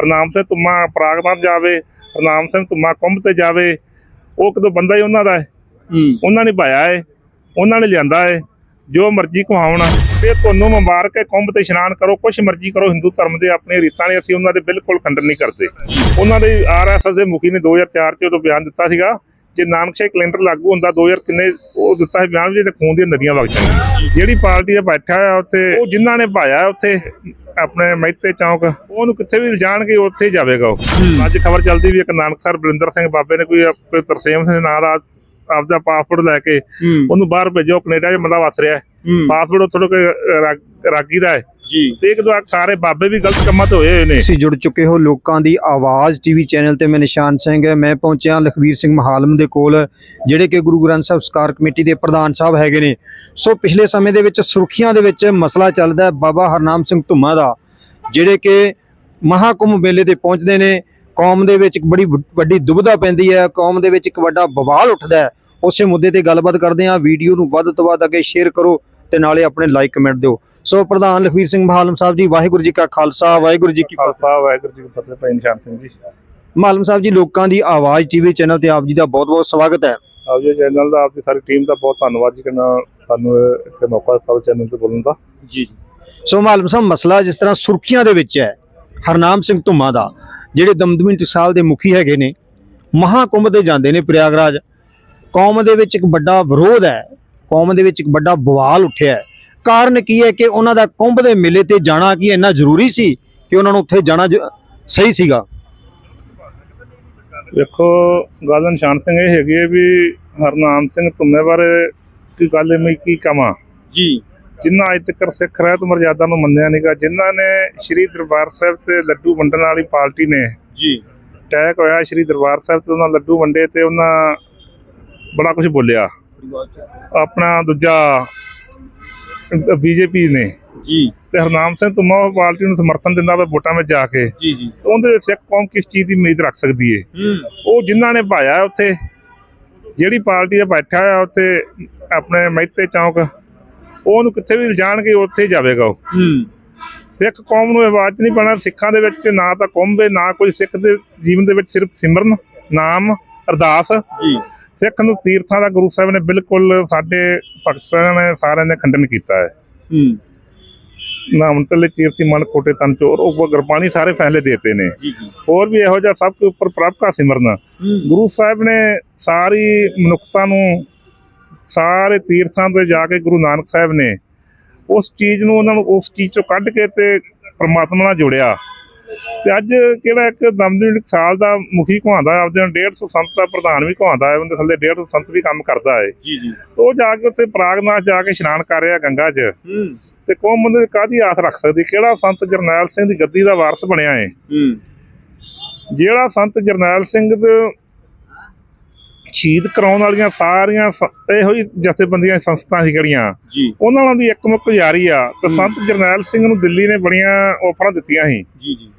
ਹਰਨਾਮ ਸਿੰਘ ਧੁੰਮਾ ਪ੍ਰਾਗਮਤ ਜਾਵੇ ਹਰਨਾਮ ਸਿੰਘ ਧੁੰਮਾ ਕੁੰਭ ਤੇ ਜਾਵੇ ਉਹ ਕਦੋਂ ਬੰਦਾ ਹੀ ਉਹਨਾਂ ਦਾ ਹੈ। ਹੂੰ। ਉਹਨਾਂ ਨੇ ਭਾਇਆ ਹੈ ਉਹਨਾਂ ਨੇ ਲਿਆਂਦਾ ਹੈ ਜੋ ਮਰਜ਼ੀ ਕਮਾਉਣ ਤੇ ਤੁਹਾਨੂੰ ਮੁਬਾਰਕ ਹੈ ਕੁੰਭ ਤੇ ਇਸ਼ਨਾਨ ਕਰੋ ਕੁਛ ਮਰਜ਼ੀ ਕਰੋ ਹਿੰਦੂ ਧਰਮ ਦੇ ਆਪਣੇ ਰੀਤਾਂ ਨੇ ਅਸੀਂ ਉਹਨਾਂ ਦੇ ਬਿਲਕੁਲ ਖੰਡਨ ਨਹੀਂ ਕਰਦੇ। ਉਹਨਾਂ ਦੇ ਆਰਐਸਐਸ ਦੇ ਮੁਖੀ ਨੇ 2004 ਚ ਉਦੋਂ ਬਿਆਨ ਦਿੱਤਾ ਸੀਗਾ ਜੇ ਨਾਨਕਸ਼ਾਹੀ ਕੈਲੰਡਰ ਲਾਗੂ ਹੁੰਦਾ 2000 ਕਿੰਨੇ ਉਹ ਦਿੱਤਾ ਸੀ ਬਿਆਨ ਜਿਹੜੇ ਖੂਨ ਦੀਆਂ ਨਦੀਆਂ ਵਗ ਜਾਣਗੀਆਂ ਜਿਹੜੀ ਪਾਰਟੀ ਦਾ ਬੈਠਾ ਆ ਉੱਥੇ ਉਹ ਜਿਨ੍ਹਾਂ ਨੇ ਭਾਇਆ ਉੱਥੇ ਆਪਣੇ ਮਹਿਤੇ ਚੌਂਕ ਉਹਨੂੰ ਕਿੱਥੇ ਵੀ ਲਿਜਾਣਗੇ ਉੱਥੇ ਹੀ ਜਾਵੇਗਾ ਉਹ। ਅੱਜ ਖਬਰ ਚੱਲਦੀ ਵੀ ਇੱਕ ਨਾਨਕਸਰ ਬਰਿੰਦਰ ਸਿੰਘ ਬਾਬੇ ਨੇ ਕੋਈ ਆਪਣੇ ਤਰਸੇਮ ਸਿੰਘ ਨਾਂ ਦਾ ਆਪਦਾ ਪਾਸਪੋਰਟ ਲੈ ਕੇ ਹੂੰ। ਉਹਨੂੰ ਬਾਹਰ ਭੇਜੋ ਕੈਨੇਡਾ 'ਚ ਬੰਦਾ ਵਸ ਰਿਹਾ। ਹੈ। ਹੂੰ ਪਾਸਪੋਰਟ ਉੱਥੋਂ ਕੋਈ ਰਾ- ਰਾਗੀ ਦਾ ਹੈ। ਜੀ। ਤੇ ਇੱਕ ਦੋ ਸਾਰੇ ਬਾਬੇ ਵੀ ਗਲਤ ਕੰਮਾਂ ਤੇ ਹੋਏ ਹੋਏ ਨੇ। ਤੁਸੀਂ ਜੁੜ ਚੁੱਕੇ ਹੋ ਲੋਕਾਂ ਦੀ ਆਵਾਜ਼ ਟੀਵੀ ਚੈਨਲ ਤੇ ਮੈਂ ਨਿਸ਼ਾਨ ਸਿੰਘ ਮੈਂ ਪਹੁੰਚਿਆ ਲਖਵੀਰ ਸਿੰਘ ਮਹਾਲਮ ਦੇ ਕੋਲ ਜਿਹੜੇ ਕਿ ਗੁਰੂ ਗ੍ਰੰਥ ਸਾਹਿਬ ਸਕਾਰ ਕਮੇਟੀ ਦੇ ਪ੍ਰਧਾਨ ਸਾਹਿਬ ਹੈਗੇ ਨੇ। ਸੋ ਪਿਛਲੇ ਸਮੇਂ ਦੇ ਵਿੱਚ ਸੁਰਖੀਆਂ ਦੇ ਵਿੱਚ ਮਸਲਾ ਚੱਲਦਾ ਹੈ ਬਾਬਾ ਹਰਨਾਮ ਸਿੰਘ ਧੁੰਮਾ ਦਾ ਜਿਹੜੇ ਕਿ ਮਹਾਕੁੰਭ ਮੇਲੇ ਤੇ ਪਹੁੰਚਦੇ ਨੇ। ਕੌਮ ਦੇ ਵਿੱਚ ਇੱਕ ਬੜੀ ਵੱਡੀ ਦੁਬਿਧਾ ਪੈਂਦੀ ਹੈ ਕੌਮ ਦੇ ਵਿੱਚ ਇੱਕ ਵੱਡਾ ਬਵਾਲ ਉੱਠਦਾ ਹੈ। ਉਸੇ ਮੁੱਦੇ ਤੇ ਗੱਲਬਾਤ ਕਰਦੇ ਹਾਂ। ਵੀਡੀਓ ਨੂੰ ਵੱਧ ਤੋਂ ਵੱਧ ਅੱਗੇ ਸ਼ੇਅਰ ਕਰੋ ਤੇ ਨਾਲੇ ਆਪਣੇ ਲਾਈਕ ਕਮੈਂਟ ਦਿਓ। ਸੋ ਪ੍ਰਧਾਨ ਲਖਵੀਰ ਸਿੰਘ ਮਹਾਲਮ ਸਾਹਿਬ ਜੀ ਵਾਹਿਗੁਰੂ ਜੀ ਕਾ ਖਾਲਸਾ ਵਾਹਿਗੁਰੂ ਜੀ ਕੀ ਫਤਿਹ। ਵਾਹਿਗੁਰੂ ਜੀ ਕੀ ਫਤਿਹ ਭਾਈ ਨਿਸ਼ਾਨ ਸਿੰਘ ਜੀ। ਮਾਲਮ ਸਾਹਿਬ ਜੀ ਲੋਕਾਂ ਦੀ ਆਵਾਜ਼ ਟੀਵੀ ਚੈਨਲ ਤੇ ਆਪ ਜੀ ਦਾ ਬਹੁਤ-ਬਹੁਤ ਸਵਾਗਤ ਹੈ। ਆਪ ਜੀ ਚੈਨਲ ਦਾ ਆਪਦੀ ਸਾਰੀ ਟੀਮ ਦਾ ਬਹੁਤ ਧੰਨਵਾਦ ਜੀ ਕਿ ਸਾਨੂੰ ਇੱਥੇ ਮੌਕਾ ਦਿੱਤਾ ਚੈਨਲ ਤੇ ਬੋਲਣ ਦਾ। ਜੀ ਸੋ ਮਾਲਮ ਸਾਹਿਬ ਮਸਲਾ ਜਿਸ ਤਰ੍ਹਾਂ ਸੁਰਖੀਆਂ ਦੇ ਵਿੱਚ ਹੈ ਹਰਨਾਮ ਸਿੰਘ ਧੁੰਮਾ ਦਾ ਜਿਹੜੇ ਦਮਦਮੀ ਟਕਸਾਲ ਦੇ ਮੁਖੀ ਹੈਗੇ ਨੇ ਮਹਾਕੁੰਭ ਤੇ ਜਾਂਦੇ ਨੇ ਪ੍ਰਯਾਗਰਾਜ। ਕੌਮ ਦੇ ਵਿੱਚ ਇੱਕ ਵੱਡਾ ਵਿਰੋਧ ਹੈ ਕੌਮ ਦੇ ਵਿੱਚ ਇੱਕ ਵੱਡਾ ਬਵਾਲ ਉੱਠਿਆ ਹੈ। ਕਾਰਨ ਕੀ ਹੈ ਕਿ ਉਹਨਾਂ ਦਾ ਕੁੰਭ ਦੇ ਮੇਲੇ ਤੇ ਜਾਣਾ ਕੀ ਇੰਨਾ ਜ਼ਰੂਰੀ ਸੀ ਕਿ ਉਹਨਾਂ ਨੂੰ ਉੱਥੇ ਜਾਣਾ ਸਹੀ ਸੀਗਾ? ਵੇਖੋ ਗੱਲ ਨਿਸ਼ਾਨ ਸਿੰਘ ਇਹ ਹੈਗੀ ਹੈ ਵੀ ਹਰਨਾਮ ਸਿੰਘ ਧੁੰਮੇ ਬਾਰੇ ਕੀ ਗੱਲ ਮੈਂ ਕੀ ਕਵਾਂ? ਜੀ। ਜਿਨ੍ਹਾਂ ਅੱਜ ਤੱਕ ਸਿੱਖ ਰਹਿਤ ਮਰਜ਼ਾਦਾ ਨੂੰ ਮੰਨਿਆ ਨਹੀਂਗਾ ਜਿਨ੍ਹਾਂ ਨੇ ਸ਼੍ਰੀ ਦਰਬਾਰ ਸਾਹਿਬ ਤੇ ਲੱਡੂ ਵੰਡਣ ਵਾਲੀ ਪਾਰਟੀ ਨੇ ਜੀ। ਅਟੈਕ ਹੋਇਆ ਸ਼੍ਰੀ ਦਰਬਾਰ ਸਾਹਿਬ ਤੇ ਉਹਨਾਂ ਲੱਡੂ ਵੰਡੇ ਤੇ ਉਹਨਾਂ ਬੜਾ ਕੁਝ ਬੋਲਿਆ। ਆਪਣਾ ਦੂਜਾ ਬੀਜੇਪੀ ਨੇ ਜੀ। ਤੇ ਹਰਨਾਮ ਸਿੰਘ ਧੁੰਮਾ ਉਹ ਪਾਰਟੀ ਨੂੰ ਸਮਰਥਨ ਦਿੰਦਾ ਵਾ ਵੋਟਾਂ ਵਿੱਚ ਜਾ ਕੇ। ਜੀ ਜੀ। ਉਹਦੇ ਸਿੱਖ ਕੌਮ ਕਿਸ ਚੀਜ਼ ਦੀ ਉਮੀਦ ਰੱਖ ਸਕਦੀ ਏ? ਹੂੰ। ਉਹ ਜਿਨ੍ਹਾਂ ਨੇ ਭਾਇਆ ਉੱਥੇ ਜਿਹੜੀ ਪਾਰਟੀ ਦਾ ਬੈਠਾ ਆ ਉੱਥੇ ਆਪਣੇ ਮਹਿਤੇ ਚੌਂਕ ਉਹਨੂੰ ਕਿੱਥੇ ਵੀ ਲਿਜਾਣਗੇ ਉੱਥੇ ਹੀ ਜਾਵੇਗਾ ਉਹ। ਸਿੱਖ ਕੌਮ ਨੂੰ ਆਵਾਜ਼ ਨਹੀਂ ਪਾਣਾ ਸਿੱਖਾਂ ਦੇ ਵਿੱਚ ਨਾ ਤਾਂ ਕੁੰਭ ਨਾ ਕੋਈ ਸਿੱਖ ਦੇ ਜੀਵਨ ਦੇ ਵਿੱਚ ਸਿਰਫ ਸਿਮਰਨ ਨਾਮ ਅਰਦਾਸ। ਜੀ। ਸਿੱਖ ਨੂੰ ਤੀਰਥਾਂ ਦਾ ਗੁਰੂ ਸਾਹਿਬ ਨੇ ਬਿਲਕੁਲ ਸਾਡੇ ਪਾਕਿਸਤਾਨ ਨੇ ਸਾਰਿਆਂ ਨੇ ਖੰਡਨ ਕੀਤਾ ਹੈ। ਹੂੰ। ਨਾਮ ਤਲੇ ਤੀਰਥੀ ਮਨ ਕੋਟੇ ਤਨ ਚੋਰ ਉਹ ਗੁਰਬਾਣੀ ਸਾਰੇ ਫੈਸਲੇ ਦੇਤੇ ਨੇ। ਜੀ ਜੀ। ਹੋਰ ਵੀ ਇਹੋ ਜਿਹਾ ਸਭ ਤੋਂ ਉੱਪਰ ਪ੍ਰਭ ਸਿਮਰਨ। ਗੁਰੂ ਸਾਹਿਬ ਨੇ ਸਾਰੀ ਮਨੁੱਖਤਾ ਨੂੰ ਸਾਰੇ ਤੀਰਥਾਂ ਤੇ ਜਾ ਕੇ ਗੁਰੂ ਨਾਨਕ ਸਾਹਿਬ ਨੇ ਉਸ ਚੀਜ਼ ਨੂੰ ਉਹਨਾਂ ਨੂੰ ਉਸ ਚੀਜ਼ ਚੋਂ ਕੱਢ ਕੇ ਤੇ ਪ੍ਰਮਾਤਮਾ ਨਾਲ ਜੋੜਿਆ। ਤੇ ਅੱਜ ਕਿਹੜਾ ਇੱਕ ਦਮਦਮੀ ਸਾਲ ਦਾ ਮੁਖੀ ਕਹਾਉਂਦਾ ਆਪਦੇ ਨਾਲ 150 ਸੰਤ ਦਾ ਪ੍ਰਧਾਨ ਵੀ ਕਹਾਉਂਦਾ ਹੈ ਉਹਦੇ ਥੱਲੇ 150 ਸੰਤ ਵੀ ਕੰਮ ਕਰਦਾ ਹੈ। ਜੀ ਜੀ। ਉਹ ਜਾ ਕੇ ਉੱਥੇ ਪ੍ਰਾਗਨਾਥ ਜਾ ਕੇ ਇਸ਼ਨਾਨ ਕਰ ਰਿਹਾ ਗੰਗਾ 'ਚ। ਹੂੰ। ਤੇ ਕੌਮ ਉਹਦੇ ਕਾਦੀ ਆਸ ਰੱਖ ਸਕਦੀ? ਕਿਹੜਾ ਸੰਤ ਜਰਨੈਲ ਸਿੰਘ ਦੀ ਗੱਦੀ ਦਾ ਵਾਰਸ ਬਣਿਆ ਹੈ ਹੂੰ। ਜਿਹੜਾ ਸੰਤ ਜਰਨੈਲ ਸਿੰਘ ਦੇ ਸ਼ਹੀਦ ਕਰਾਉਣ ਵਾਲੀਆਂ ਸਾਰੀਆਂ ਸ- ਇਹੋ ਹੀ ਜਥੇਬੰਦੀਆਂ ਸੰਸਥਾ ਸੀ ਕਿਹੜੀਆਂ? ਜੀ। ਉਹਨਾਂ ਨਾਲ ਦੀ ਇੱਕ ਮੁੱਖ ਜਾਰੀ ਆ ਤੇ। ਸੰਤ ਜਰਨੈਲ ਸਿੰਘ ਨੂੰ ਦਿੱਲੀ ਨੇ ਬੜੀਆਂ ਆਫਰਾਂ ਦਿੱਤੀਆਂ ਸੀ। ਜੀ ਜੀ।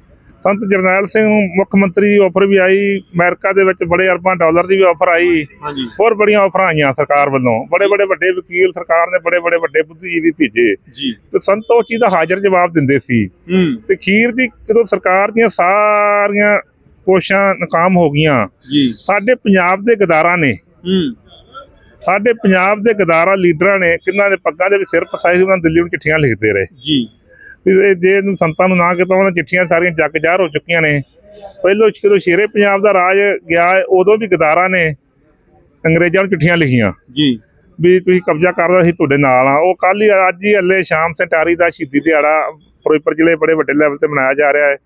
ਸੰਤ ਜਰਨੈਲ ਸਿੰਘ ਨੂੰ ਮੁੱਖ ਮੰਤਰੀ ਦੀ ਆਫਰ ਵੀ ਆਈ ਅਮਰੀਕਾ ਦੇ ਵਿੱਚ ਬੜੇ ਅਰਬਾਂ ਡਾਲਰ ਦੀ ਵੀ ਆਫਰ ਆਈ। ਹਾਂਜੀ। ਹੋਰ ਬੜੀਆਂ ਆਫਰਾਂ ਆਈਆਂ ਸਰਕਾਰ ਵੱਲੋਂ। ਬੜੇ ਬੜੇ ਵੱਡੇ ਵਕੀਲ ਸਰਕਾਰ ਨੇ ਬੜੇ ਬੜੇ ਵੱਡੇ ਬੁੱਧੀਜੀਵੀ ਭੇਜੇ। ਜੀ। ਤੇ ਸੰਤ ਉਹ ਚੀਜ਼ ਦਾ ਹਾਜ਼ਰ ਜਵਾਬ ਦਿੰਦੇ ਸੀ। ਹੂੰ। ਤੇ ਖੀਰ ਦੀ ਜਦੋਂ ਸਰਕਾਰ ਦੀਆਂ ਸਾਰੀਆਂ ਕੋਸ਼ਿਸ਼ਾਂ ਨਾਕਾਮ ਹੋ ਗਈਆਂ। ਜੀ। ਸਾਡੇ ਪੰਜਾਬ ਦੇ ਗਦਾਰਾਂ ਨੇ ਹੂੰ। ਸਾਡੇ ਪੰਜਾਬ ਦੇ ਗਦਾਰਾਂ ਲੀਡਰਾਂ ਨੇ ਕਿੰਨਾਂ ਦੇ ਪੱਗਾਂ ਦੇ ਵਿੱਚ ਸਿਰ ਪਸਾਈ ਸੀ ਉਹਨਾਂ ਨੂੰ ਦਿੱਲੀ ਨੂੰ ਚਿੱਠੀਆਂ ਲਿਖਦੇ ਰਹੇ। ਜੀ। ਵੀ ਜੇ ਇਹਨੂੰ ਸੰਤਾਂ ਨੂੰ ਨਾ ਕੀਤਾ ਉਹਨਾਂ ਚਿੱਠੀਆਂ ਸਾਰੀਆਂ ਜੱਗ ਜ਼ਾਹਰ ਹੋ ਚੁੱਕੀਆਂ ਨੇ। ਪਹਿਲੋਂ ਜਦੋਂ ਸ਼ੇਰੇ ਪੰਜਾਬ ਦਾ ਰਾਜ ਗਿਆ ਉਦੋਂ ਵੀ ਗਦਾਰਾਂ ਨੇ ਅੰਗਰੇਜ਼ਾਂ ਨੂੰ ਚਿੱਠੀਆਂ ਲਿਖੀਆਂ। ਜੀ। ਵੀ ਤੁਸੀਂ ਕਬਜ਼ਾ ਕਰ ਰਹੇ ਅਸੀਂ ਤੁਹਾਡੇ ਨਾਲ ਆ। ਉਹ ਕੱਲ ਹੀ ਅੱਜ ਹੀ ਹੱਲੇ ਸ਼ਾਮ ਸੈਂਟਾਰੀ ਦਾ ਸ਼ਹੀਦੀ ਦਿਹਾੜਾ ਫਿਰੋਜ਼ਪੁਰ ਜ਼ਿਲ੍ਹੇ ਬੜੇ ਵੱਡੇ ਲੈਵਲ ਤੇ ਮਨਾਇਆ ਜਾ ਰਿਹਾ ਹੈ।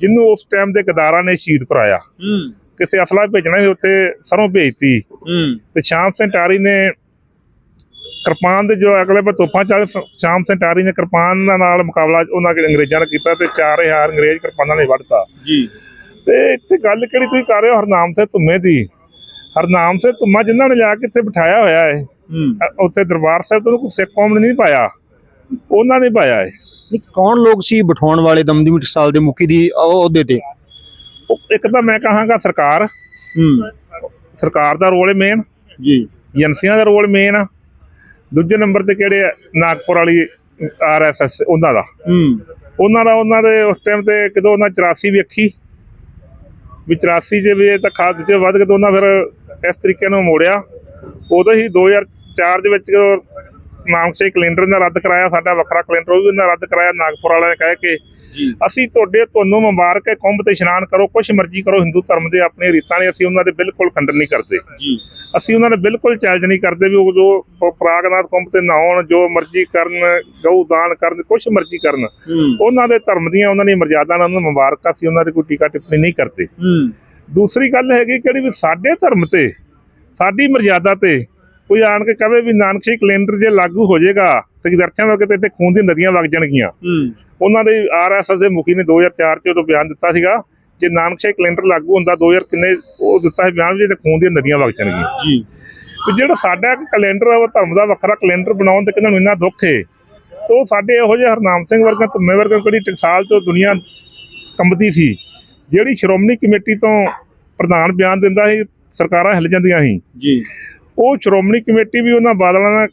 ਜਿਹਨੂੰ ਉਸ ਟਾਈਮ ਦੇ ਗਦਾਰਾਂ ਨੇ ਸ਼ਹੀਦ ਕਰਾਇਆ। ਕਿਸੇ ਅਸਲਾ ਭੇਜਣਾ ਸੀ ਉੱਥੇ ਸਰੋਂ ਭੇਜਤੀ। ਤੇ ਸ਼ਾਮ ਸੈਂਟਾਰੀ ਨੇ ਕਿਰਪਾਨ ਦੇ ਜੋ ਅਗਲੇ ਪਰ ਤੋਪਾਂ ਚੱਲ ਸ਼ਾਮ ਸੈਂਟਾਰੀ ਨੇ ਕਿਰਪਾਨ ਨਾਲ ਮੁਕਾਬਲਾ ਉਹਨਾਂ ਦੇ ਅੰਗਰੇਜ਼ਾਂ ਨਾਲ ਕੀਤਾ ਤੇ 4000 ਅੰਗਰੇਜ਼ ਕਿਰਪਾਨਾਂ ਨੇ ਵੱਢਤਾ। ਜੀ। ਤੇ ਇੱਥੇ ਗੱਲ ਕਿਹੜੀ ਤੁਸੀਂ ਕਰ ਰਹੇ ਹੋ? ਹਰਨਾਮ ਸਿੰਘ ਧੁੰਮੇ ਦੀ। ਹਰਨਾਮ ਸਿੰਘ ਧੁੰਮਾ ਜਿਨ੍ਹਾਂ ਨੇ ਜਾ ਕੇ ਇੱਥੇ ਬਿਠਾਇਆ ਹੋਇਆ ਹੈ ਉੱਥੇ ਦਰਬਾਰ ਸਾਹਿਬ ਤੋਂ ਕੋਈ ਸਿੱਖ ਕੌਮ ਨੇ ਨਹੀਂ ਪਾਇਆ। ਉਹਨਾਂ ਨੇ ਪਾਇਆ ਹੈ। ਨਹੀਂ, ਕੌਣ ਲੋਕ ਸੀ ਬਿਠਾਉਣ ਵਾਲੇ ਦਮਦਮੀ ਟਕਸਾਲ ਦੇ ਮੁਖੀ ਦੀ ਉਹ ਅਹੁਦੇ ਤੇ? ਉਹ ਇੱਕ ਤਾਂ ਮੈਂ ਕਹਾਂਗਾ ਸਰਕਾਰ। ਹੂੰ। ਸਰਕਾਰ ਦਾ ਰੋਲ ਹੈ ਮੇਨ ਜੀ। ਏਜੰਸੀਆਂ ਦਾ ਰੋਲ ਮੇਨ ਆ। ਦੂਜੇ ਨੰਬਰ ਤੇ ਕਿਹੜੇ ਆ? ਨਾਗਪੁਰ ਵਾਲੀ ਆਰਐਸਐਸ ਉਹਨਾਂ ਦਾ। ਹੂੰ। ਉਹਨਾਂ ਦਾ ਉਹਨਾਂ ਦੇ ਉਸ ਟਾਈਮ ਤੇ ਕਿਦੋਂ ਉਹਨਾਂ 84 ਵੇਖੀ। ਵੀ 84 ਦੇ ਵੀ ਇਹ ਤਾਂ ਖਾਦ ਚ ਵੱਧ ਕੇ ਤਾਂ ਉਹਨਾਂ ਫਿਰ ਇਸ ਤਰੀਕੇ ਨਾਲ ਮੋੜਿਆ। ਉਦੋਂ ਹੀ 2004 ਦੇ ਵਿੱਚ ਜਦੋਂ ਨਾਮਸੇ ਕੈਲੰਡਰ ਨੇ ਰੱਦ ਕਰਾਇਆ ਸਾਡਾ ਵੱਖਰਾ ਕੈਲੰਡਰ ਉਹ ਵੀ ਉਹਨਾਂ ਰੱਦ ਕਰਾਇਆ ਨਾਗਪੁਰ ਵਾਲਿਆਂ ਕਹਿ ਕੇ। ਅਸੀਂ ਤੁਹਾਡੇ ਤੁਹਾਨੂੰ ਮੁਬਾਰਕ ਹੈ ਕੁੰਭ ਤੇ ਇਸ਼ਨਾਨ ਕਰੋ ਕੁਛ ਮਰਜ਼ੀ ਕਰੋ ਹਿੰਦੂ ਧਰਮ ਦੇ ਆਪਣੇ ਰੀਤਾਂ ਨੇ ਅਸੀਂ ਉਹਨਾਂ ਦੇ ਬਿਲਕੁਲ ਖੰਡਨ ਨਹੀਂ ਕਰਦੇ। ਅਸੀਂ ਉਹਨਾਂ ਦੇ ਬਿਲਕੁਲ ਚੈਲੰਜ ਨਹੀਂ ਕਰਦੇ ਵੀ ਉਹ ਜੋ ਪ੍ਰਾਗਨਾਥ ਕੁੰਭ ਤੇ ਨਹਾਉਣ ਜੋ ਮਰਜ਼ੀ ਕਰਨ ਗਊ ਦਾਨ ਕਰਨ ਕੁਛ ਮਰਜ਼ੀ ਕਰਨ। ਉਹਨਾਂ ਦੇ ਧਰਮ ਦੀਆਂ ਉਹਨਾਂ ਦੀ ਮਰਜ਼ਾਦਾ ਨਾਲ ਉਹਨਾਂ ਨੂੰ ਮੁਬਾਰਕਾਂ ਅਸੀਂ ਉਹਨਾਂ ਦੀ ਕੋਈ ਟੀਕਾ ਟਿੱਪਣੀ ਨਹੀਂ ਕਰਦੇ। ਦੂਸਰੀ ਗੱਲ ਹੈਗੀ ਕਿਹੜੀ ਵੀ ਸਾਡੇ ਧਰਮ ਤੇ ਸਾਡੀ ਮਰਜ਼ਾਦਾ ਤੇ ਕੋਈ ਆਣ ਕੇ ਕਹੇ ਵੀ ਨਾਨਕਸ਼ਾਹੀ ਕੈਲੰਡਰ ਜੇ ਲਾਗੂ ਹੋ ਜਾਏਗਾ ਤੇ ਵਿਦਿਆਰਥੀਆਂ ਵਰਗੇ ਤੇ ਇੱਥੇ ਖੂਨ ਦੀ ਨਦੀਆਂ ਵਗ ਜਾਣਗੀਆਂ। ਹੂੰ। ਉਹਨਾਂ ਦੇ ਆਰਐਸਐਸ ਦੇ ਮੁਖੀ ਨੇ 2004 ਚ ਉਦੋਂ ਬਿਆਨ ਦਿੱਤਾ ਸੀਗਾ ਜੇ ਨਾਨਕਸ਼ਾਹੀ ਕੈਲੰਡਰ ਲਾਗੂ ਹੁੰਦਾ 2000 ਕਿੰਨੇ ਉਹ ਦਿੱਤਾ ਸੀ ਬਿਆਨ ਵੀ ਤੇ ਖੂਨ ਦੀਆਂ ਨਦੀਆਂ ਵਗ ਜਾਣਗੀਆਂ। ਜੀ। ਤੇ ਜਿਹੜਾ ਸਾਡਾ ਇੱਕ ਕੈਲੰਡਰ ਆ ਉਹ ਧਰਮ ਦਾ ਵੱਖਰਾ ਕੈਲੰਡਰ ਬਣਾਉਣ ਤੇ ਕਿਹਨਾਂ ਨੂੰ ਇੰਨਾ ਦੁੱਖ ਏ ਤੇ ਉਹ ਸਾਡੇ ਇਹੋ ਜਿਹੇ ਹਰਨਾਮ ਸਿੰਘ ਵਰਗਾ ਧੁੰਮੇ ਵਰਗਾ ਕਿਹੜੀ ਟਕਸਾਲ ਤੋਂ ਦੁਨੀਆ ਕੰਬਦੀ ਸੀ ਜਿਹੜੀ ਸ਼੍ਰੋਮਣੀ ਕਮੇਟੀ ਤੋਂ ਪ੍ਰਧਾਨ ਬਿਆਨ ਦਿੰਦਾ ਸੀ ਸਰਕਾਰਾਂ ਹਿੱਲ ਜਾਂਦੀਆਂ ਸੀ। ਜੀ। ਉਹ ਸ਼੍ਰੋਮਣੀ ਕਮੇਟੀ ਵੀ ਉਹਨਾਂ ਬਾਦਲਾਂ ਨਾਲ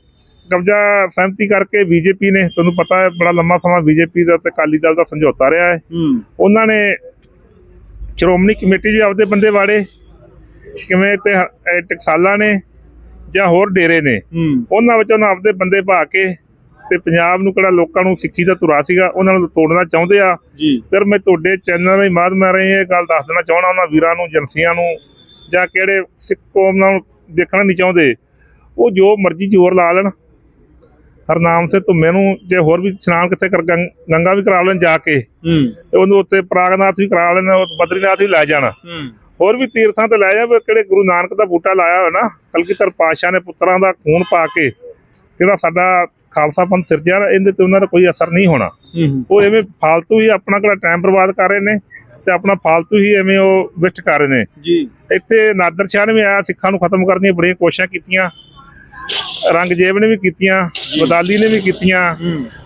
ਕਬਜ਼ਾ ਸਹਿਮਤੀ ਕਰਕੇ ਬੀਜੇਪੀ ਨੇ ਤੁਹਾਨੂੰ ਪਤਾ ਹੈ ਬੜਾ ਲੰਮਾ ਸਮਾਂ ਬੀਜੇਪੀ ਦਾ ਤੇ ਅਕਾਲੀ ਦਲ ਦਾ ਸਮਝੌਤਾ ਰਿਹਾ ਹੈ। ਉਹਨਾਂ ਨੇ ਸ਼੍ਰੋਮਣੀ ਕਮੇਟੀ ਵੀ ਆਪਦੇ ਬੰਦੇ ਵਾੜੇ ਕਿਵੇਂ ਤੇ ਟਕਸਾਲਾਂ ਨੇ ਜਾਂ ਹੋਰ ਡੇਰੇ ਨੇ। ਉਹਨਾਂ ਵਿੱਚ ਉਹਨਾਂ ਆਪਦੇ ਬੰਦੇ ਭਾ ਕੇ ਤੇ ਪੰਜਾਬ ਨੂੰ ਕਿਹੜਾ ਲੋਕਾਂ ਨੂੰ ਸਿੱਖੀ ਦਾ ਤੁਰਾ ਸੀਗਾ ਉਹਨਾਂ ਨੂੰ ਤੋੜਨਾ ਚਾਹੁੰਦੇ ਆ। ਜੀ। ਫਿਰ ਮੈਂ ਤੁਹਾਡੇ ਚੈਨਲ ਦੀ ਮਾਧ ਮੈਂ ਰਹੀ ਇਹ ਗੱਲ ਦੱਸ ਦੇਣਾ ਚਾਹਣਾ ਉਹਨਾਂ ਵੀਰਾਂ ਨੂੰ ਏਜੰਸੀਆਂ ਨੂੰ ਜਾਂ ਕਿਹੜੇ ਸਿੱਖ ਕੌਮ ਨਾਲ ਦੇਖਣਾ ਨਹੀਂ ਚਾਹੁੰਦੇ ਉਹ ਜੋ ਮਰਜ਼ੀ ਜ਼ੋਰ ਲਾ ਲੈਣ। ਹਰਨਾਮ ਸੇ ਧੁੰਮੇ ਨੂੰ ਜੇ ਹੋਰ ਵੀ ਇਸ਼ਨਾਨ ਕਿੱਥੇ ਕਰ ਗੰਗਾ ਵੀ ਕਰਾ ਲੈਣ ਜਾ ਕੇ ਹੂੰ। ਤੇ ਉਹਨੂੰ ਉੱਤੇ ਪ੍ਰਾਗਨਾਥ ਵੀ ਕਰਾ ਲੈਣ ਉਹ ਬਦਰੀਨਾਥ ਵੀ ਲੈ ਜਾਣ। ਹੂੰ। ਹੋਰ ਵੀ ਤੀਰਥਾਂ ਤੇ ਲੈ ਜਾ ਕਿਹੜੇ ਗੁਰੂ ਨਾਨਕ ਦਾ ਬੂਟਾ ਲਾਇਆ ਹੋਇਆ ਨਾ ਕਲਗੀਧਰ ਪਾਤਸ਼ਾਹ ਨੇ ਪੁੱਤਰਾਂ ਦਾ ਖੂਨ ਪਾ ਕੇ ਜਿਹੜਾ ਸਾਡਾ ਖਾਲਸਾ ਪੰਥ ਸਿਰਜਿਆ ਇਹਦੇ ਤੇ ਉਹਨਾਂ ਦਾ ਕੋਈ ਅਸਰ ਨਹੀਂ ਹੋਣਾ। ਉਹ ਐਵੇਂ ਫਾਲਤੂ ਹੀ ਆਪਣਾ ਕਿਹੜਾ ਟਾਈਮ ਬਰਬਾਦ ਕਰ ਰਹੇ ਨੇ। ਤੇ ਆਪਣਾ ਫਾਲਤੂ ਹੀ ਐਵੇਂ ਉਹ ਵਿਸਟ ਕਰ ਰਹੇ ਨੇ। ਜੀ। ਇੱਥੇ ਨਾਦਰ ਸ਼ਾਹ ਨੇ ਵੀ ਆਇਆ ਸਿੱਖਾਂ ਨੂੰ ਖਤਮ ਕਰਨ ਦੀਆਂ ਬੜੀਆਂ ਕੋਸ਼ਿਸ਼ਾਂ ਕੀਤੀਆਂ। ਰੰਗਜੇਬ ਨੇ ਵੀ ਕੀਤੀਆਂ ਬਦਾਲੀ ਨੇ ਵੀ ਕੀਤੀਆਂ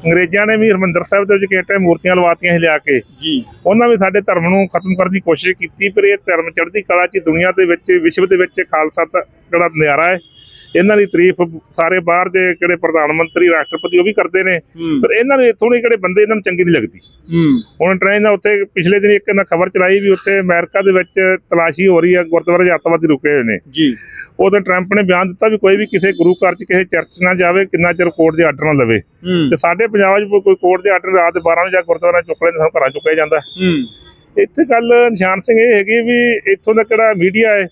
ਅੰਗਰੇਜ਼ਾਂ ਨੇ ਵੀ ਹਰਮੰਦਰ ਸਾਹਿਬ ਦੇ ਵਿੱਚ ਕਿਹੜੇ ਮੂਰਤੀਆਂ ਲਵਾਤੀਆਂ ਸੀ ਲਿਆ ਕੇ। ਜੀ। ਉਹਨਾਂ ਵੀ ਸਾਡੇ ਧਰਮ ਨੂੰ ਖਤਮ ਕਰਨ ਦੀ ਕੋਸ਼ਿਸ਼ ਕੀਤੀ ਪਰ ਇਹ ਧਰਮ ਚੜ੍ਹਦੀ ਕਲਾ 'ਚ ਦੁਨੀਆ ਦੇ ਵਿੱਚ ਵਿਸ਼ਵ ਦੇ ਵਿੱਚ ਖਾਲਸਾ ਦਾ ਜਿਹੜਾ ਨਜ਼ਾਰਾ ਹੈ ਇਹਨਾਂ ਦੀ ਤਾਰੀਫ ਸਾਰੇ ਬਾਹਰ ਦੇ ਕਿਹੜੇ ਪ੍ਰਧਾਨ ਮੰਤਰੀ ਰਾਸ਼ਟਰਪਤੀ ਉਹ ਵੀ ਕਰਦੇ ਨੇ। ਪਰ ਇਹਨਾਂ ਦੇ ਇੱਥੋਂ ਦੇ ਕਿਹੜੇ ਬੰਦੇ ਇਹਨਾਂ ਨੂੰ ਚੰਗੀ ਨਹੀਂ ਲੱਗਦੀ। ਹੂੰ। ਹੁਣ ਟ੍ਰੇਨ ਦਾ ਉੱਥੇ ਪਿਛਲੇ ਦਿਨ ਇੱਕ ਨਾ ਖਬਰ ਚਲਾਈ ਵੀ ਉੱਥੇ ਅਮਰੀਕਾ ਦੇ ਵਿੱਚ ਤਲਾਸ਼ੀ ਹੋ ਰਹੀ ਹੈ ਗੁਰਦੁਆਰੇ 'ਚ ਅੱਤਵਾਦੀ ਰੁਕੇ ਹੋਏ ਨੇ। ਜੀ। ਉਦੋਂ ਟਰੰਪ ਨੇ ਬਿਆਨ ਦਿੱਤਾ ਵੀ ਕੋਈ ਵੀ ਕਿਸੇ ਗੁਰੂ ਘਰ 'ਚ ਕਿਸੇ ਚਰਚ ਨਾ ਜਾਵੇ ਕਿੰਨਾ ਚਿਰ ਕੋਰਟ ਦੇ ਆਰਡਰ ਨਾ ਲਵੇ। ਤੇ ਸਾਡੇ ਪੰਜਾਬ 'ਚ ਕੋਈ ਕੋਰਟ ਦੇ ਆਰਡਰ ਰਾਤ ਦੇ 12 ਵਜੇ ਜਾ ਗੁਰਦੁਆਰਾ ਚੁੱਕ ਲੈਂਦੇ ਸਾਨੂੰ ਘਰਾਂ ਚੁੱਕਿਆ ਜਾਂਦਾ। ਹੂੰ। ਇੱਥੇ ਗੱਲ ਨਿਸ਼ਾਨ ਸਿੰਘ ਇਹ ਹੈਗੀ ਵੀ ਇੱਥੋਂ ਦਾ ਕਿਹੜਾ ਮੀਡੀਆ ਹੈ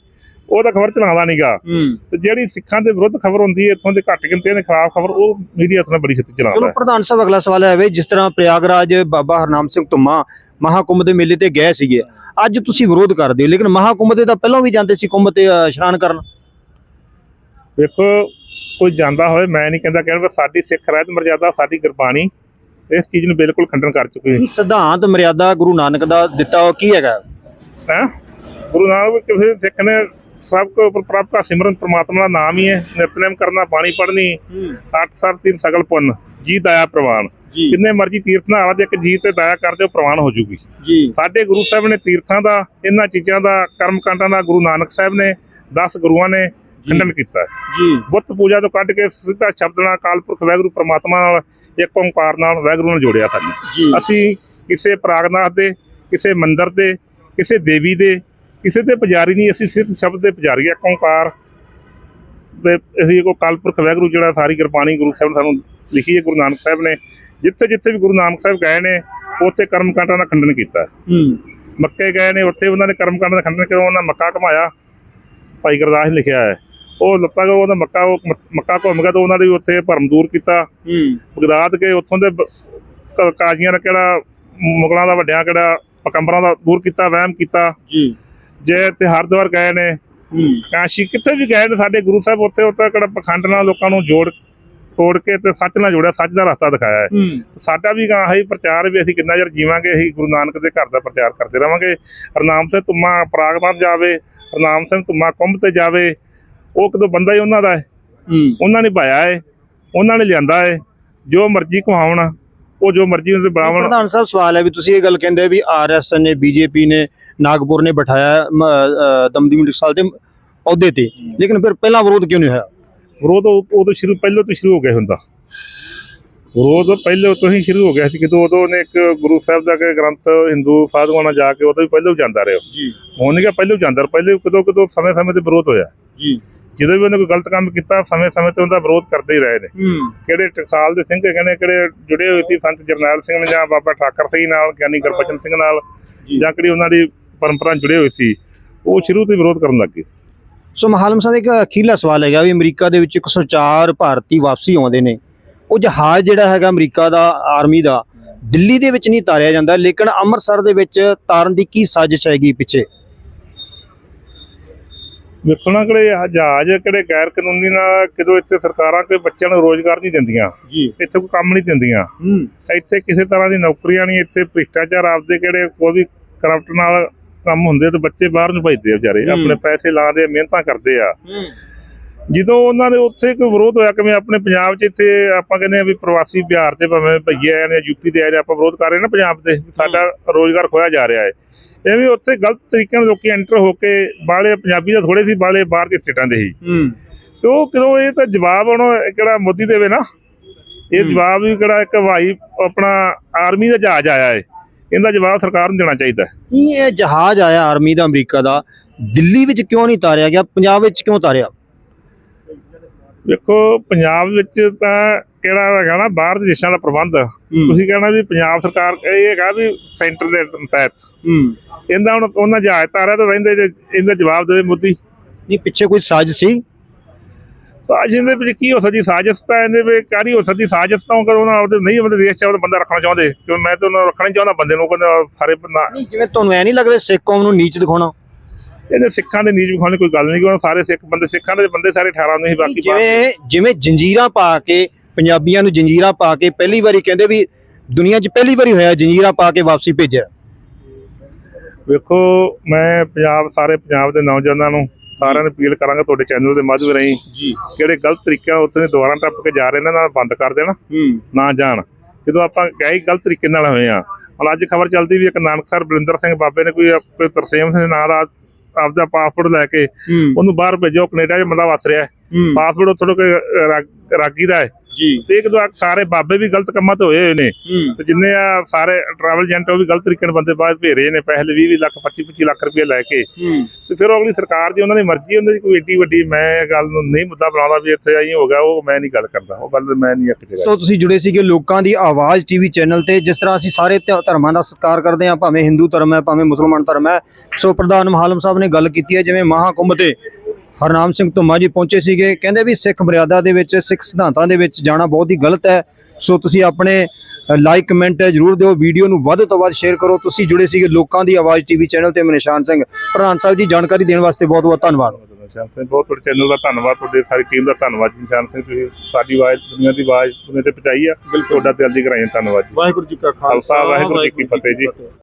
ਉਹ ਤਾਂ ਖਬਰ ਚਲਾਉਂਦਾ ਨਹੀਂਗਾ ਹੂੰ। ਤੇ ਜਿਹੜੀ ਸਿੱਖਾਂ ਦੇ ਵਿਰੁੱਧ ਖਬਰ ਹੁੰਦੀ ਹੈ ਇੱਥੋਂ ਦੇ ਘੱਟ ਗਿਣਤੀਆਂ ਦੇ ਖਿਲਾਫ ਖਬਰ ਉਹ ਮੀਡੀਆ ਦਾ ਬੜੀ ਛੇਤੀ ਚਲਾਉਂਦਾ ਚਲੋ ਹੈ। ਪ੍ਰਧਾਨ ਸਾਹਿਬ ਅਗਲਾ ਸਵਾਲ ਹੈ ਵੇ ਜਿਸ ਤਰ੍ਹਾਂ ਪ੍ਰਯਾਗਰਾਜ ਬਾਬਾ ਹਰਨਾਮ ਸਿੰਘ ਧੁੰਮਾ ਮਹਾਕੁੰਭ ਦੇ ਮੇਲੇ ਤੇ ਗਏ ਸੀਗੇ ਅੱਜ ਤੁਸੀਂ ਵਿਰੋਧ ਕਰਦੇ ਹੋ ਲੇਕਿਨ ਮਹਾਕੁੰਭ ਦੇ ਤਾਂ ਪਹਿਲਾਂ ਵੀ ਜਾਂਦੇ ਸੀ ਕੁੰਭ ਤੇ ਇਸ਼ਨਾਨ ਕਰਨ? ਵੇਖੋ ਕੋਈ ਜਾਂਦਾ ਹੋਵੇ ਮੈਂ ਨਹੀਂ ਕਹਿੰਦਾ ਕਹਿੰਦਾ ਸਾਡੀ ਸਿੱਖ ਰਹਿਤ ਮਰਜ਼ਾਦਾ ਸਾਡੀ ਗੁਰਬਾਣੀ ਇਸ ਚੀਜ਼ ਨੂੰ ਬਿਲਕੁਲ ਖੰਡਨ ਕਰ ਚੁੱਕੀ ਇਹ ਸਿਧਾਂਤ ਮਰਿਆਦਾ ਗੁਰੂ ਨਾਨਕ ਦਾ ਦਿੱਤਾ ਉਹ ਕੀ ਹੈਗਾ? ਹੈ? ਗੁਰੂ ਨਾਨਕ ਕਿਸੇ ਸਿੱਖ ਨੇ ਸਭ ਕੋ ਉੱਪਰ ਪ੍ਰਭ ਦਾ ਸਿਮਰਨ ਪ੍ਰਮਾਤਮਾ ਦਾ ਨਾਮ ਹੀ ਹੈ। ਨਿਤਨੇਮ ਕਰਨਾ ਬਾਣੀ ਪੜ੍ਹਨੀ ਅੱਠ ਸਰ ਤਿੰਨ ਸਗਲ ਪੁੰਨ। ਜੀ ਦਇਆ ਪ੍ਰਵਾਨ। ਕਿੰਨੇ ਮਰਜ਼ੀ ਤੀਰਥ ਨਾਲ ਆਵਾ ਦੇ ਇੱਕ ਜੀ ਤੇ ਦਇਆ ਕਰਦੇ ਹੋ ਪ੍ਰਵਾਨ ਹੋ ਜੂਗੀ। ਸਾਡੇ ਗੁਰੂ ਸਾਹਿਬ ਨੇ ਤੀਰਥਾਂ ਦਾ ਇਹਨਾਂ ਚੀਜ਼ਾਂ ਦਾ ਕਰਮ ਕਾਂਡਾਂ ਦਾ ਗੁਰੂ ਨਾਨਕ ਸਾਹਿਬ ਨੇ 10 ਗੁਰੂਆਂ ਨੇ ਖੰਡਨ ਕੀਤਾ। ਜੀ। ਬੁੱਤ ਪੂਜਾ ਤੋਂ ਕੱਢ ਕੇ ਸਿੱਧਾ ਸ਼ਬਦ ਨਾਲ ਅਕਾਲ ਪੁਰਖ ਵਾਹਿਗੁਰੂ ਪ੍ਰਮਾਤਮਾ ਨਾਲ ਇੱਕ ਓੰਕਾਰ ਨਾਲ ਵਾਹਿਗੁਰੂ ਨਾਲ ਜੋੜਿਆ ਸਾਨੂੰ। ਅਸੀਂ ਕਿਸੇ ਪ੍ਰਾਗਨਾਥ ਦੇ ਕਿਸੇ ਮੰਦਿਰ ਦੇ ਕਿਸੇ ਦੇਵੀ ਦੇ ਕਿਸੇ ਦੇ ਪੁਜਾਰੀ ਨਹੀਂ ਅਸੀਂ ਸਿਰਫ ਸ਼ਬਦ ਦੇ ਪੁਜਾਰੀ ਆ ਓੰਕਾਰ ਦੇ ਅਸੀਂ ਕੋ ਕਾਲਪੁਰਖ ਵਾਹਿਗੁਰੂ ਜਿਹੜਾ ਸਾਰੀ ਗੁਰਬਾਣੀ ਗੁਰੂ ਸਾਹਿਬ ਨੇ ਸਾਨੂੰ ਲਿਖੀ ਹੈ ਗੁਰੂ ਨਾਨਕ ਸਾਹਿਬ ਨੇ ਜਿੱਥੇ ਜਿੱਥੇ ਵੀ ਗੁਰੂ ਨਾਨਕ ਸਾਹਿਬ ਗਏ ਨੇ ਉੱਥੇ ਕਰਮਕਾਂਡਾਂ ਦਾ ਖੰਡਨ ਕੀਤਾ ਹੂੰ। ਮੱਕੇ ਗਏ ਨੇ ਉੱਥੇ ਉਹਨਾਂ ਨੇ ਕਰਮਕਾਂਡਾਂ ਦਾ ਖੰਡਨ ਕੀਤਾ ਉਹਨਾਂ ਮੱਕਾ ਘਮਾਇਆ ਭਾਈ ਗੁਰਦਾਸ ਨੇ ਲਿਖਿਆ ਹੈ। ਉਹ ਲੱਤਾਂ ਕੋ ਉਹਦਾ ਮੱਕਾ ਉਹ ਮੱਕਾ ਘੁੰਮ ਗਿਆ ਤਾਂ ਉਹਨਾਂ ਦੇ ਵੀ ਉੱਥੇ ਭਰਮ ਦੂਰ ਕੀਤਾ। ਹੂੰ। ਬਗਦਾਦ ਕੇ ਉੱਥੋਂ ਦੇ ਕਾਜ਼ੀਆਂ ਦਾ ਕਿਹੜਾ ਮੁਗਲਾਂ ਦਾ ਵੱਡਿਆਂ ਕਿਹੜਾ ਪਕੰਬਰਾਂ ਦਾ ਦੂਰ ਕੀਤਾ ਵਹਿਮ ਕੀਤਾ। ਜੀ। ਜੇ ਤੇ ਹਰਿਦੁਆਰ ਗਏ ਨੇ ਕਾਸ਼ੀ ਕਿੱਥੇ ਵੀ ਗਏ ਨੇ ਸਾਡੇ ਗੁਰੂ ਸਾਹਿਬ ਉੱਥੇ ਉੱਥੇ ਕਿਹੜਾ ਪਖੰਡ ਨਾਲ ਲੋਕਾਂ ਨੂੰ ਜੋੜ ਤੋੜ ਕੇ ਤੇ ਸੱਚ ਨਾਲ ਜੋੜਿਆ ਸੱਚ ਦਾ ਰਸਤਾ ਦਿਖਾਇਆ ਹੈ। ਸਾਡਾ ਵੀ ਗਾਂ ਹੀ ਪ੍ਰਚਾਰ ਵੀ ਅਸੀਂ ਕਿੰਨਾ ਚਿਰ ਜੀਵਾਂਗੇ ਅਸੀਂ ਗੁਰੂ ਨਾਨਕ ਦੇ ਘਰ ਦਾ ਪ੍ਰਚਾਰ ਕਰਦੇ ਰਵਾਂਗੇ। ਹਰਨਾਮ ਸਿੰਘ ਤੁਮਾ ਪ੍ਰਾਗਮਤ ਜਾਵੇ ਹਰਨਾਮ ਸਿੰਘ ਤੁਮਾ ਕੁੰਭ ਤੇ ਜਾਵੇ ਉਹ ਕਦੋਂ ਬੰਦਾ ਹੀ ਉਹਨਾਂ ਦਾ ਹੈ। ਉਹਨਾਂ ਨੇ ਭਾਇਆ ਹੈ ਉਹਨਾਂ ਨੇ ਲਿਆਂਦਾ ਹੈ ਜੋ ਮਰਜ਼ੀ ਕਹਾਉਣ ਉਹ ਜੋ ਮਰਜ਼ੀ ਉਹਦੇ ਬਰਾਵਣ ਪ੍ਰਧਾਨ ਸਾਹਿਬ ਸਵਾਲ ਹੈ ਵੀ ਤੁਸੀਂ ਇਹ ਗੱਲ ਕਹਿੰਦੇ ਵੀ ਆਰਐਸ ਨੇ ਬੀਜੇਪੀ ਨੇ ਨਾਗਪੁਰ ਨੇ ਬਿਠਾਇਆ ਦਮਦਮੀ ਟਕਸਾਲ ਤੇ ਅਹੁਦੇ ਤੇ ਲੇਕਿਨ ਫਿਰ ਪਹਿਲਾਂ ਵਿਰੋਧ ਕਿਉਂ ਨਹੀਂ ਹੋਇਆ ਵਿਰੋਧ ਉਹ- ਉਦੋਂ ਸ਼ੁਰੂ ਪਹਿਲਾਂ ਤੋਂ ਸ਼ੁਰੂ ਹੋ ਗਿਆ ਹੁੰਦਾ ਵਿਰੋਧ ਪਹਿਲੇ ਤੋਂ ਹੀ ਸ਼ੁਰੂ ਹੋ ਗਿਆ ਸੀ ਕਿਦੋਂ ਉਦੋਂ ਉਹਨੇ ਇੱਕ ਗੁਰੂ ਸਾਹਿਬ ਦਾ ਕਿ ਗ੍ਰੰਥ ਹਿੰਦੂ ਸਾਧੂਆਂ ਨਾਲ ਜਾ ਕੇ ਉਦੋਂ ਵੀ ਪਹਿਲਾਂ ਜਾਂਦਾ ਰਿਹਾ ਜੀ ਹੁਣ ਨਹੀਂ ਕਿ ਪਹਿਲਾਂ ਜਾਂਦਾ ਪਹਿਲੇ ਕਦੋਂ ਕਦੋਂ ਸਮੇਂ ਸਮੇਂ ਤੇ ਵਿਰੋਧ ਹੋਇਆ ਜੀ ਜਦੋਂ ਵੀ ਉਹਨੇ ਕੋਈ ਗਲਤ ਕੰਮ ਕੀਤਾ ਸਮੇਂ ਸਮੇਂ ਤੇ ਉਹਦਾ ਵਿਰੋਧ ਕਰਦੇ ਹੀ ਰਹੇ ਨੇ ਹੂੰ ਕਿਹੜੇ ਟਕਸਾਲ ਦੇ ਸਿੰਘ ਨੇ ਕਿਹੜੇ ਜੁੜੇ ਹੋਏ ਸੀ ਸੰਤ ਜਰਨੈਲ ਸਿੰਘ ਨੇ ਜਾਂ ਬਾਬਾ ਠਾਕਰ ਸਿੰਘ ਨਾਲ ਗਿਆਨੀ ਗੁਰਬਚਨ ਸਿੰਘ ਨਾਲ। ਜਾਂ ਕਿਹੜੀ ਉਹਨਾਂ ਦੀ ਪਰੰਪਰਾ ਜੁੜੇ ਹੋਏ ਸੀ ਉਹ ਸ਼ੁਰੂ ਤੋਂ ਵਿਰੋਧ ਕਰਨ ਲੱਗੇ ਸੋ ਮਹਾਲਮ ਸਾਹਿਬ ਇੱਕ ਅਖੀਰਲਾ ਸਵਾਲ ਹੈਗਾ ਵੀ ਅਮਰੀਕਾ ਦੇ ਵਿੱਚ 104 ਭਾਰਤੀ ਵਾਪਸੀ ਆਉਂਦੇ ਨੇ। ਉਹ ਜਹਾਜ਼ ਜਿਹੜਾ ਹੈਗਾ ਅਮਰੀਕਾ ਦਾ ਆਰਮੀ ਦਾ ਦਿੱਲੀ ਦੇ ਵਿੱਚ ਨਹੀਂ ਤਾਰਿਆ ਜਾਂਦਾ ਲੇਕਿਨ ਅੰਮ੍ਰਿਤਸਰ ਦੇ ਵਿੱਚ ਤਾਰਨ ਦੀ ਕੀ ਸਾਜ਼ਿਸ਼ ਹੈਗੀ ਪਿੱਛੇ? ਵੇਖੋ ਨਾ ਕਿਹੜੇ ਜਹਾਜ਼ ਕਿਹੜੇ ਗੈਰ ਕਾਨੂੰਨੀ ਨਾਲ ਕਿਦੋਂ ਇੱਥੇ ਸਰਕਾਰਾਂ ਕੋਈ ਬੱਚਿਆਂ ਨੂੰ ਰੋਜ਼ਗਾਰ ਨਹੀਂ ਦਿੰਦੀਆਂ। ਜੀ। ਇੱਥੇ ਕੋਈ ਕੰਮ ਨਹੀਂ ਦਿੰਦੀਆਂ। ਹੂੰ। ਇੱਥੇ ਕਿਸੇ ਤਰ੍ਹਾਂ ਦੀ ਨੌਕਰੀਆਂ ਨਹੀਂ ਇੱਥੇ ਭ੍ਰਿਸ਼ਟਾਚਾਰ ਆਪਦੇ ਕਿਹੜੇ ਕੋਈ ਵੀ ਕਰਪਟ ਨਾਲ ਕੰਮ ਹੁੰਦੇ ਤੇ ਬੱਚੇ ਬਾਹਰ ਨੂੰ ਭੇਜਦੇ ਆ ਵਿਚਾਰੇ। ਆਪਣੇ ਪੈਸੇ ਲਾਉਂਦੇ ਆ ਮਿਹਨਤਾਂ ਕਰਦੇ ਆ। ਜਦੋਂ ਉਹਨਾਂ ਦੇ ਉੱਥੇ ਕੋਈ ਵਿਰੋਧ ਹੋਇਆ ਕਿਵੇਂ ਆਪਣੇ ਪੰਜਾਬ 'ਚ ਇੱਥੇ ਆਪਾਂ ਕਹਿੰਦੇ ਆ ਵੀ ਪ੍ਰਵਾਸੀ ਬਿਹਾਰ ਤੇ ਭਾਵੇਂ ਭਈਏ ਆਏ ਨੇ ਯੂਪੀ ਦੇ ਆਏ ਨੇ ਆਪਾਂ ਵਿਰੋਧ ਕਰ ਰਹੇ ਨਾ ਪੰਜਾਬ ਦੇ ਸਾਡਾ ਰੋਜ਼ਗਾਰ ਖੋਇਆ ਜਾ ਰਿਹਾ ਹੈ। ਇਹ ਵੀ ਉੱਥੇ ਗਲਤ ਤਰੀਕੇ ਨਾਲ ਲੋਕੀ ਐਂਟਰ ਹੋ ਕੇ ਬਾਲੇ ਪੰਜਾਬੀ ਦਾ ਥੋੜੇ ਸੀ ਬਾਲੇ ਬਾਹਰ ਦੇ ਸਟੇਟਾਂ ਦੇ ਹੀ। ਤੇ ਉਹ ਕਿਦੋਂ ਇਹ ਤਾਂ ਜਵਾਬ ਹੁਣ ਕਿਹੜਾ ਮੋਦੀ ਦੇਵੇ ਨਾ ਇਹ। ਜਵਾਬ ਵੀ ਕਿਹੜਾ ਇੱਕ ਹਵਾਈ ਆਪਣਾ ਆਰਮੀ ਦਾ ਜਹਾਜ਼ ਆਇਆ ਹੈ। ਇਹਦਾ ਜਵਾਬ ਸਰਕਾਰ ਨੂੰ ਦੇਣਾ ਚਾਹੀਦਾ। ਨਹੀਂ ਇਹ ਜਹਾਜ਼ ਆਇਆ ਆਰਮੀ ਦਾ ਅਮਰੀਕਾ ਦਾ? ਦਿੱਲੀ ਵਿੱਚ ਕਿਉਂ ਨਹੀਂ ਤਾਰਿਆ ਗਿਆ? ਪੰਜਾਬ ਵਿੱਚ ਕਿਉਂ ਤਾਰਿਆ? ਵੇਖੋ ਪੰਜਾਬ ਵਿੱਚ ਤਾਂ ਕਿਹੜਾ ਹੈਗਾ ਨਾ ਬਾਹਰ ਦੇ ਦੇਸ਼ਾਂ ਦਾ ਪ੍ਰਬੰਧ। ਤੁਸੀਂ ਕਹਿਣਾ ਵੀ ਪੰਜਾਬ ਸਰਕਾਰ ਇਹ ਹੈਗਾ ਵੀ ਸੈਂਟਰ ਦੇ ਤਹਿਤ। ਹੂੰ। ਇਹਦਾ ਹੁਣ ਉਹਨਾਂ ਜਹਾਜ਼ ਤਾਰਿਆ ਤਾਂ ਰਹਿੰਦੇ ਇਹਦਾ ਜਵਾਬ ਦੇਵੇ ਮੋਦੀ। ਨਹੀਂ ਪਿੱਛੇ ਕੋਈ ਸਾਜ਼ਿਸ਼ ਸੀ? ਸਾਜ਼ਿਸ਼ ਦੇ ਵਿੱਚ ਕੀ ਹੋ ਸਕਦੀ? ਸਾਜ਼ਿਸ਼ ਤਾਂ ਇਹਦੇ ਵਿੱਚ ਕਾਰੀ ਹੋ ਸਕਦੀ ਸਾਜ਼ਿਸ਼ ਤਾਂ ਕਰ ਉਹਨਾਂ ਆਪਦੇ ਨਹੀਂ ਆਪਣੇ ਦੇਸ਼ 'ਚ ਆਪਦਾ ਬੰਦਾ ਰੱਖਣਾ ਚਾਹੁੰਦੇ। ਕਿਉਂ ਮੈਂ ਤਾਂ ਉਹਨਾਂ ਨੂੰ ਰੱਖਣਾ ਹੀ ਚਾਹੁੰਦਾ ਬੰਦੇ ਨੂੰ ਕਹਿੰਦਾ ਸਾਰੇ ਨਾ ਨਹੀਂ ਜਿਵੇਂ ਤੁਹਾਨੂੰ ਐ ਨਹੀਂ ਲੱਗਦਾ ਸਿੱਖ ਕੌਮ ਨੂੰ ਨੀਚ ਦਿਖਾਉਣਾ? ਇਹਦੇ ਸਿੱਖਾਂ ਦੇ ਨੀਚ ਵਿਖਾਉਣ ਕੋਈ ਗੱਲ ਨਹੀਂ ਕਿ ਸਾਰੇ ਸਿੱਖ ਬੰਦੇ ਸਿੱਖਾਂ ਦੇ ਬੰਦੇ ਸਾਰੇ 18 ਨਹੀਂ ਬਾਕੀ ਬਾਹਰ- ਜਿਵੇਂ ਜਿਵੇਂ ਜੰਜੀਰਾਂ ਪਾ ਕੇ ਪੰਜਾਬੀਆਂ ਨੂੰ ਜੰਜੀਰਾਂ ਪਾ ਕੇ ਪਹਿਲੀ ਵਾਰੀ ਕਹਿੰਦੇ ਵੀ ਦੁਨੀਆ 'ਚ ਪਹਿਲੀ ਵਾਰੀ ਹੋਇਆ ਜੰਜੀਰਾਂ ਪਾ ਕੇ ਵਾਪਸੀ ਭੇਜਿਆ। ਵੇਖੋ ਮੈਂ ਪੰਜਾਬ ਸਾਰੇ ਪੰਜਾਬ ਦੇ ਨੌਜਵਾਨਾਂ ਨੂੰ ਸਾਰਿਆਂ ਨੂੰ ਅਪੀਲ ਕਰਾਂਗਾ ਤੁਹਾਡੇ ਚੈਨਲ ਦੇ ਮਾਧਿਅਮ ਰਾਹੀਂ ਜੀ। ਕਿਹੜੇ ਗਲਤ ਤਰੀਕਿਆਂ ਦੇ ਦੁਆਰਾ ਟੱਪ ਕੇ ਜਾ ਰਹੇ ਨੇ ਨਾਲ ਬੰਦ ਕਰ ਦੇਣ ਨਾ ਜਾਣ। ਜਦੋਂ ਆਪਾਂ ਗਏ ਗਲਤ ਤਰੀਕੇ ਨਾਲ ਹੋਏ ਆ ਹੁਣ ਅੱਜ ਖਬਰ ਚੱਲਦੀ ਵੀ ਇੱਕ ਨਾਨਕਸਰ ਬਲਿੰਦਰ ਸਿੰਘ ਬਾਬੇ ਨੇ ਕੋਈ ਆਪਣੇ ਤਰਸੇਮ ਸਿੰਘ ਨਾਂ ਦਾ ਆਪਦਾ ਪਾਸਪੋਰਟ ਲੈ ਕੇ ਉਹਨੂੰ ਬਾਹਰ ਭੇਜੋ ਕੈਨੇਡਾ 'ਚ ਮੁੰਡਾ ਵਸ ਰਿਹਾ ਪਾਸਪੋਰਟ ਉੱਥੋਂ ਕੋਈ ਰਾਗੀ ਦਾ ਹੈ। ਜੀ। ਤੇ ਇੱਕ ਦੋ ਸਾਰੇ ਬਾਬੇ ਵੀ ਗਲਤ ਕੰਮਾਂ ਤੇ ਹੋਏ ਹੋਏ ਨੇ। ਤੇ ਜਿੰਨੇ ਆ ਸਾਰੇ ਟਰੈਵਲ ਏਜੰਟ ਉਹ ਵੀ ਗਲਤ ਤਰੀਕੇ ਨਾਲ ਬੰਦੇ ਬਾਹਰ ਭੇਜ ਰਹੇ ਨੇ ਪੈਸੇ 20 ਲੱਖ 25 25 ਲੱਖ ਰੁਪਏ ਲੈ ਕੇ। ਤੇ ਫਿਰ ਉਹ ਅਗਲੀ ਸਰਕਾਰ ਦੀ ਉਹਨਾਂ ਦੀ ਮਰਜ਼ੀ ਉਹਨਾਂ ਦੀ ਕੋਈ ਏਡੀ ਵੱਡੀ ਮੈਂ ਇਹ ਗੱਲ ਨੂੰ ਨਹੀਂ ਮੁੱਦਾ ਬਣਾਉਂਦਾ ਵੀ ਇੱਥੇ ਆਈ ਹੋ ਗਿਆ ਉਹ ਮੈਂ ਨਹੀਂ ਗੱਲ ਕਰਦਾ। ਉਹ ਗੱਲ ਮੈਂ ਨਹੀਂ ਇੱਕ ਜਗ੍ਹਾ ਤੋਂ ਤੁਸੀਂ ਜੁੜੇ ਸੀਗੇ ਲੋਕਾਂ ਦੀ ਆਵਾਜ਼ ਟੀਵੀ ਚੈਨਲ ਤੇ ਜਿਸ ਤਰ੍ਹਾਂ ਅਸੀਂ ਸਾਰੇ ਧਰਮਾਂ ਦਾ ਸਤਿਕਾਰ ਕਰਦੇ ਹਾਂ ਭਾਵੇਂ ਹਿੰਦੂ ਧਰਮ ਹੈ ਭਾਵੇਂ ਮੁਸਲਮਾਨ ਧਰਮ ਹੈ। ਸੋ ਪ੍ਰਧਾਨ ਮਹਾਲਮ ਸਾਹਿਬ ਨੇ ਗੱਲ ਕੀਤੀ ਹੈ ਜਿਵੇਂ ਮਹਾਕੁੰਭ ਤੇ ਹਰਨਾਮ ਸਿੰਘ ਧੁੰਮਾ ਜੀ ਪਹੁੰਚੇ ਸੀਗੇ। ਕਹਿੰਦੇ ਵੀ ਸਿੱਖ ਮਰਿਆਦਾ ਦੇ ਵਿੱਚ ਸਿੱਖ ਸਿਧਾਂਤਾਂ ਦੇ ਵਿੱਚ ਜਾਣਾ ਬਹੁਤ ਹੀ ਗਲਤ ਹੈ। ਸੋ ਤੁਸੀਂ ਆਪਣੇ ਲਾਈਕ ਕਮੈਂਟ ਜ਼ਰੂਰ ਦਿਓ। ਵੀਡੀਓ ਨੂੰ ਵੱਧ ਤੋਂ ਵੱਧ ਸ਼ੇਅਰ ਕਰੋ। ਤੁਸੀਂ ਜੁੜੇ ਸੀਗੇ ਲੋਕਾਂ ਦੀ ਆਵਾਜ਼ ਟੀਵੀ ਚੈਨਲ ਤੇ ਮੈਂ ਨਿਸ਼ਾਨ ਸਿੰਘ। ਪ੍ਰਧਾਨ ਸਾਹਿਬ ਜੀ ਜਾਣਕਾਰੀ ਦੇਣ ਵਾਸਤੇ ਬਹੁਤ ਬਹੁਤ ਧੰਨਵਾਦ। ਨਿਸ਼ਾਨ ਸਿੰਘ ਬਹੁਤ ਤੁਹਾਡੇ ਚੈਨਲ ਦਾ ਧੰਨਵਾਦ। ਤੁਹਾਡੇ ਸਾਰੀ ਟੀਮ ਦਾ ਧੰਨਵਾਦ। ਜੀ ਨਿਸ਼ਾਨ ਸਿੰਘ ਤੁਸੀਂ ਸਾਡੀ ਆਵਾਜ਼ ਦੁਨੀਆ ਦੀ ਆਵਾਜ਼ ਦੁਨੀਆ ਤੇ ਪਹੁੰਚਾਈ ਆ। ਤੁਹਾਡਾ ਦਿਲ ਦੀ ਕਰਾਈ ਧੰਨਵਾਦ ਜੀ। ਵਾਹਿਗੁਰੂ ਜੀ ਕਾ ਖਾਲਸਾ, ਵਾਹਿਗੁਰੂ ਜੀ ਕੀ ਫਤਿਹ ਜੀ।